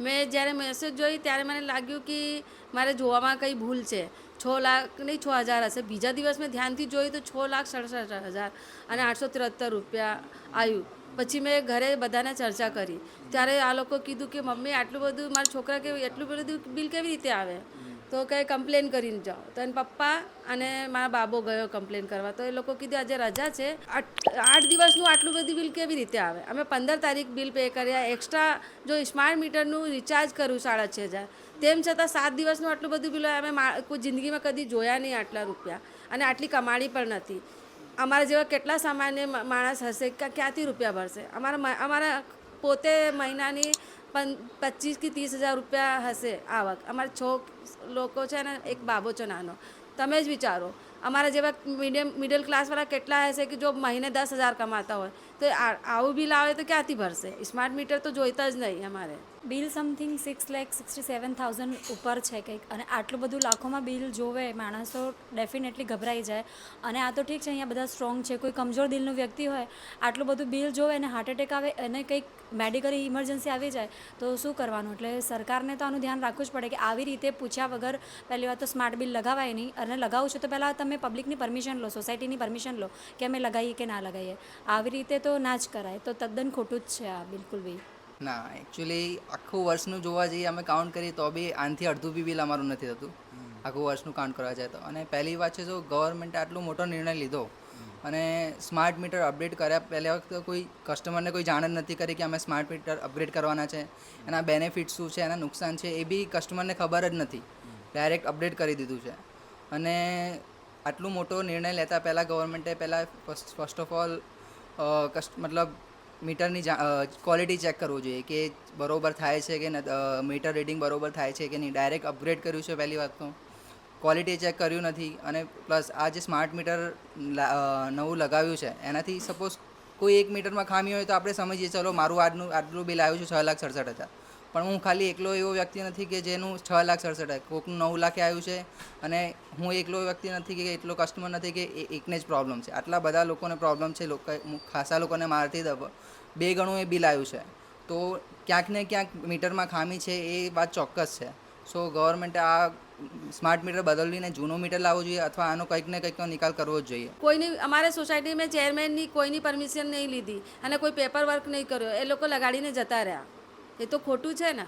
મેં જ્યારે મેસેજ જોઈ ત્યારે મને લાગ્યું કે મારે જોવામાં કંઈ ભૂલ છે. છ લાખ નહીં, છ હજાર હશે. બીજા દિવસ મેં ધ્યાનથી જોયું તો છ લાખ સડસઠ હજાર અને આઠસો ત્રેહત્તર રૂપિયા આવ્યું. પછી મેં ઘરે બધાને ચર્ચા કરી. ત્યારે આ લોકો કીધું કે, મમ્મી, આટલું બધું મારા છોકરા કે, એટલું બધું બિલ કેવી રીતે આવે? તો કંઈ કમ્પ્લેન કરીને જાઓ. તો એને પપ્પા અને મારા બાબો ગયો કમ્પ્લેન કરવા. તો એ લોકો કીધું, આજે રજા છે. આઠ દિવસનું આટલું બધું બિલ કેવી રીતે આવે? અમે પંદર તારીખ બિલ પે કર્યા. એક્સ્ટ્રા જો સ્માર્ટ મીટરનું રિચાર્જ કરું સાડા છ હજાર. તેમ છતાં સાત દિવસનું આટલું બધું બિલ અમે કોઈ જિંદગીમાં કદી જોયા નહીં આટલા રૂપિયા. અને આટલી કમાણી પણ નથી. અમારા જેવા કેટલા સામાન્ય માણસ હશે ક્યાંથી રૂપિયા ભરશે? અમારા અમારા પોતે મહિનાની પચીસ કે ત્રીસ હજાર રૂપિયા હશે આવક. અમારા છ લોકો છે ને એક બાબો છે નાનો. તમે જ વિચારો. અમારા જેવા મીડિયમ મિડલ ક્લાસવાળા કેટલા હશે કે જો મહિને દસ હજાર કમાતા હોય? તો આવું બિલ આવે તો ક્યાંથી ભરશે? સ્માર્ટ મીટર તો જોઈતા જ નહીં અમારે. Bill something six lakh sixty seven thousand ઉપર છે કંઈક. અને આટલું બધું લાખોમાં બિલ જોવે, માણસો ડેફિનેટલી ગભરાઈ જાય. અને આ તો ઠીક છે, અહીંયા બધા સ્ટ્રોંગ છે. કોઈ કમજોર દિલનું વ્યક્તિ હોય, આટલું બધું બિલ જોવે અને હાર્ટ એટેક આવે અને કંઈક મેડિકલ ઇમરજન્સી આવી જાય, તો શું કરવાનું? એટલે સરકારને તો આનું ધ્યાન રાખવું જ પડે કે આવી રીતે પૂછ્યા વગર પહેલી વાત તો સ્માર્ટ બિલ લગાવાય નહીં. અને લગાવું છું તો પહેલાં તમે પબ્લિકની પરમિશન લો સોસાયટીની પરમિશન લો કે અમે લગાવીએ કે ના લગાવીએ આવી રીતે તો ના જ કરાય. તો તદ્દન ખોટું જ છે આ બિલકુલ બી. ના એકચ્યુઅલી આખું વર્ષનું જોવા જઈએ અમે કાઉન્ટ કરીએ તો બી આનાથી અડધું બી બિલ અમારું નથી થતું. આખું વર્ષનું કાઉન્ટ કરવા જાય તો. અને પહેલી વાત છે જો ગવર્મેન્ટે આટલો મોટો નિર્ણય લીધો અને સ્માર્ટ મીટર અપડેટ કર્યા પહેલી વખત કોઈ કસ્ટમરને કોઈ જાણ જ નથી કરી કે અમે સ્માર્ટ મીટર અપગ્રેડ કરવાના છે. એના બેનિફિટ શું છે એના નુકસાન છે એ બી કસ્ટમરને ખબર જ નથી. ડાયરેક્ટ અપડેટ કરી દીધું છે. અને આટલું મોટો નિર્ણય લેતા પહેલાં ગવર્મેન્ટે પહેલાં ફર્સ્ટ ઓફ ઓલ કસ્ટ મતલબ મીટરની ક્વોલિટી ચેક કરવું જોઈએ કે બરોબર થાય છે કે મીટર રીડિંગ બરોબર થાય છે કે નહીં. ડાયરેક્ટ અપગ્રેડ કર્યું છે પહેલી વાત તો. ક્વોલિટી ચેક કર્યું નથી અને પ્લસ આ જે સ્માર્ટ મીટર નવું લગાવ્યું છે, એનાથી સપોઝ કોઈ એક મીટરમાં ખામી હોય તો આપણે સમજીએ, ચલો, મારું આજનું આટલું બિલ આવ્યું છે છ લાખ સડસઠ હજાર. પણ હું ખાલી એકલો એવો વ્યક્તિ નથી કે જેનું છ લાખ સડસઠ કોકનું નવ લાખે આવ્યું છે અને હું એકલો વ્યક્તિ નથી કે એટલો કસ્ટમર નથી કે એકને જ પ્રોબ્લેમ છે. આટલા બધા લોકોને પ્રોબ્લેમ છે, લોકો ખાસા લોકોને મારથી દબ- બે ગણું એ બિલ આવ્યું છે. તો ક્યાંક ને ક્યાંક મીટરમાં ખામી છે એ વાત ચોક્કસ છે. સો ગવર્મેન્ટે આ સ્માર્ટ મીટર બદલીને જૂનો મીટર લાવવો જોઈએ અથવા આનો કંઈક ને કંઈકનો નિકાલ કરવો જ જોઈએ. કોઈની, અમારે સોસાયટીમાં ચેરમેનની કોઈની પરમિશન નહીં લીધી અને કોઈ પેપર વર્ક નહીં કર્યો. એ લોકો લગાડીને જતા રહ્યા. એ તો ખોટું છે ને.